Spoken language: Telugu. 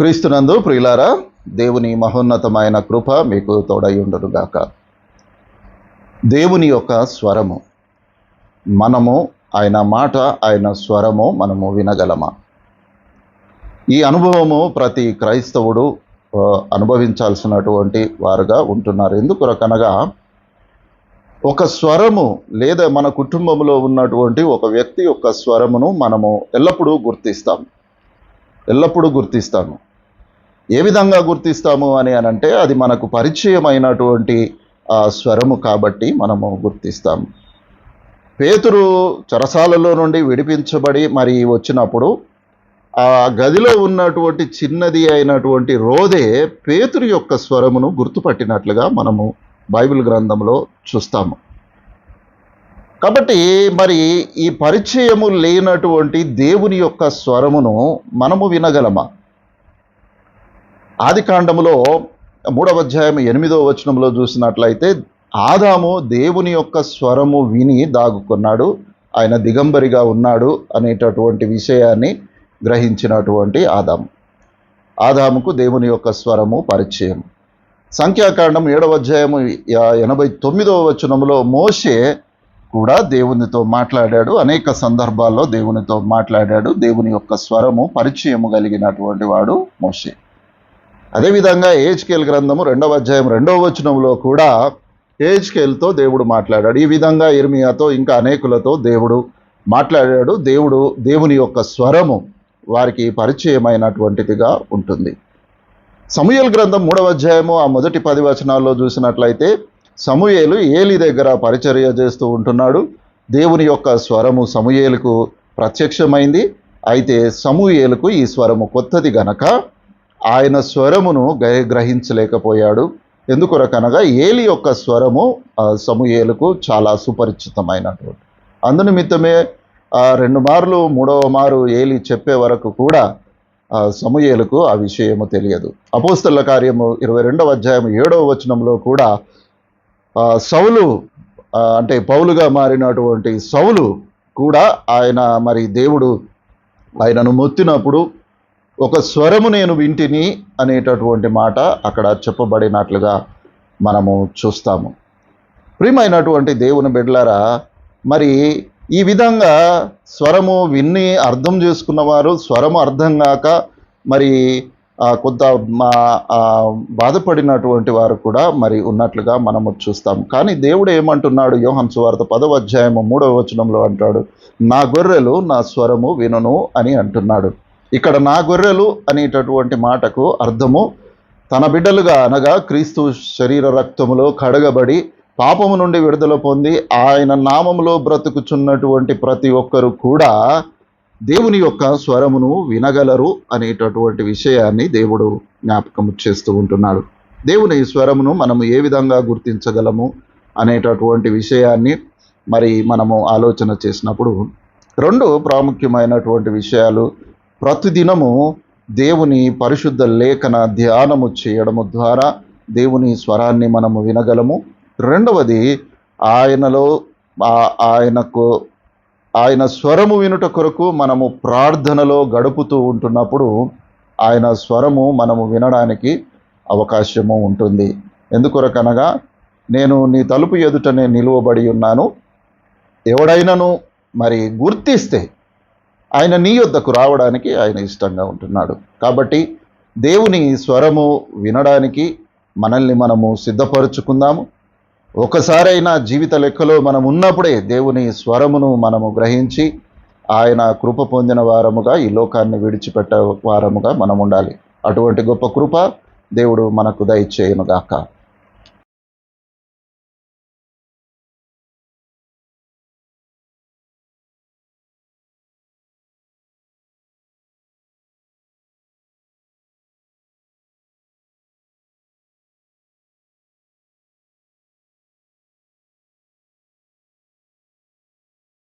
క్రీస్తునందు ప్రియులారా దేవుని మహోన్నతమైన కృప మీకు తోడై దేవుని యొక్క స్వరము మనము ఆయన మాట ఆయన స్వరము మనము వినగలమా? ఈ అనుభవము ప్రతి క్రైస్తవుడు అనుభవించాల్సినటువంటి వారుగా ఉంటున్నారు. ఎందుకు రకనగా ఒక స్వరము లేదా మన కుటుంబంలో ఉన్నటువంటి ఒక వ్యక్తి యొక్క స్వరమును మనము ఎల్లప్పుడూ గుర్తిస్తాం ఎల్లప్పుడూ గుర్తిస్తాము. ఏ విధంగా గుర్తిస్తాము అని అనంటే అది మనకు పరిచయమైనటువంటి ఆ స్వరము కాబట్టి మనము గుర్తిస్తాము పేతురు చరసాలలో నుండి విడిపించబడి మరి వచ్చినప్పుడు ఆ గదిలో ఉన్నటువంటి చిన్నది అయినటువంటి రోదే పేతురు యొక్క స్వరమును గుర్తుపట్టినట్లుగా మనము బైబిల్ గ్రంథంలో చూస్తాము. కాబట్టి మరి ఈ పరిచయము లేనటువంటి దేవుని యొక్క స్వరమును మనము వినగలమా? ఆది కాండములో మూడవ అధ్యాయం ఎనిమిదవ వచనంలో చూసినట్లయితే ఆదాము దేవుని యొక్క స్వరము విని దాగుకున్నాడు ఆయన దిగంబరిగా ఉన్నాడు అనేటటువంటి విషయాన్ని గ్రహించినటువంటి ఆదాము. ఆదాముకు దేవుని యొక్క స్వరము పరిచయం. సంఖ్యాకాండం ఏడవ అధ్యాయము ఎనభై తొమ్మిదవ వచనంలో మోషే కూడా దేవునితో మాట్లాడాడు అనేక సందర్భాల్లో దేవునితో మాట్లాడాడు దేవుని యొక్క స్వరము పరిచయము కలిగినటువంటి వాడు మోషే. అదేవిధంగా ఏజ్కేల్ గ్రంథము రెండవ అధ్యాయం రెండవ వచనంలో కూడా ఏజ్కేల్తో దేవుడు మాట్లాడాడు. ఈ విధంగా ఇర్మియాతో ఇంకా అనేకులతో దేవుడు మాట్లాడాడు. దేవుడు దేవుని యొక్క స్వరము వారికి పరిచయమైనటువంటిదిగా ఉంటుంది. సమూయల్ గ్రంథం మూడవ అధ్యాయము ఆ మొదటి పది వచనాల్లో చూసినట్లయితే సమూయేలు ఏలి దగ్గర పరిచర్య చేస్తూ ఉంటున్నాడు. దేవుని యొక్క స్వరము సమూయేలకు ప్రత్యక్షమైంది. అయితే సమూయేలకు ఈ స్వరము కొత్తది గనక ఆయన స్వరమును గ్ర- గ్రహించలేకపోయాడు. ఎందుకొరకనగా ఏలి యొక్క స్వరము ఆ, చాలా సుపరిచితమైనటువంటి. అందునిమిత్తమే రెండు మార్లు మూడవ మారు ఏలి చెప్పే వరకు కూడా సమూహేలకు ఆ విషయము తెలియదు. అపోస్తల కార్యము ఇరవై రెండవ అధ్యాయం ఏడవ వచనంలో కూడా సౌలు అంటే పౌలుగా మారినటువంటి సౌలు కూడా ఆయన మరి దేవుడు ఆయనను మొత్తినప్పుడు ఒక స్వరము నేను వింటిని అనేటటువంటి మాట అక్కడ చెప్పబడినట్లుగా మనము చూస్తాము. ప్రియమైనటువంటి దేవుని బిడ్డలారా మరి ఈ విధంగా స్వరము విన్ని అర్థం చేసుకున్నవారు స్వరము అర్థం కాక మరి కొంత మా బాధపడినటువంటి వారు కూడా మరి ఉన్నట్లుగా మనము చూస్తాం కానీ దేవుడు ఏమంటున్నాడు? యోహన్ సువార్త పదవ అధ్యాయము మూడవ వచనంలో అంటాడు నా గొర్రెలు నా స్వరము వినును అని అంటున్నాడు. ఇక్కడ నా గొర్రెలు అనేటటువంటి మాటకు అర్థము తన బిడ్డలుగా అనగా క్రీస్తు శరీర రక్తములో కడగబడి పాపము నుండి విడుదల పొంది ఆయన నామములో బ్రతుకుచున్నటువంటి ప్రతి ఒక్కరు కూడా దేవుని యొక్క స్వరమును వినగలరు అనేటటువంటి విషయాన్ని దేవుడు జ్ఞాపకం చేస్తూ ఉంటున్నాడు. దేవుని స్వరమును మనము ఏ విధంగా గుర్తించగలము అనేటటువంటి విషయాన్ని మరి మనము ఆలోచన చేసినప్పుడు రెండు ప్రాముఖ్యమైనటువంటి విషయాలు ప్రతిదినము దేవుని పరిశుద్ధ లేఖన ధ్యానము చేయడము ద్వారా దేవుని స్వరాన్ని మనము వినగలము. రెండవది ఆయనలో ఆయనకు ఆయన స్వరము వినుట కొరకు మనము ప్రార్థనలో గడుపుతూ ఉంటున్నప్పుడు ఆయన స్వరము మనము వినడానికి అవకాశము ఉంటుంది. ఎందుకొరకనగా నేను నీ తలుపు ఎదుటనే నిలువబడి ఉన్నాను. ఎవడైనను మరి గుర్తిస్తే ఆయన నీ యొద్దకు రావడానికి ఆయన ఇష్టంగా ఉంటున్నాడు. కాబట్టి దేవుని స్వరము వినడానికి మనల్ని మనము సిద్ధపరుచుకుందాము. ఒకసారైనా జీవిత లెక్కలో మనం ఉన్నప్పుడే దేవుని స్వరమును మనము గ్రహించి ఆయన కృప పొందిన వారముగా ఈ లోకాన్ని విడిచిపెట్టే వారముగా మనం ఉండాలి. అటువంటి గొప్ప కృప దేవుడు మనకు దయచేయనుగాక.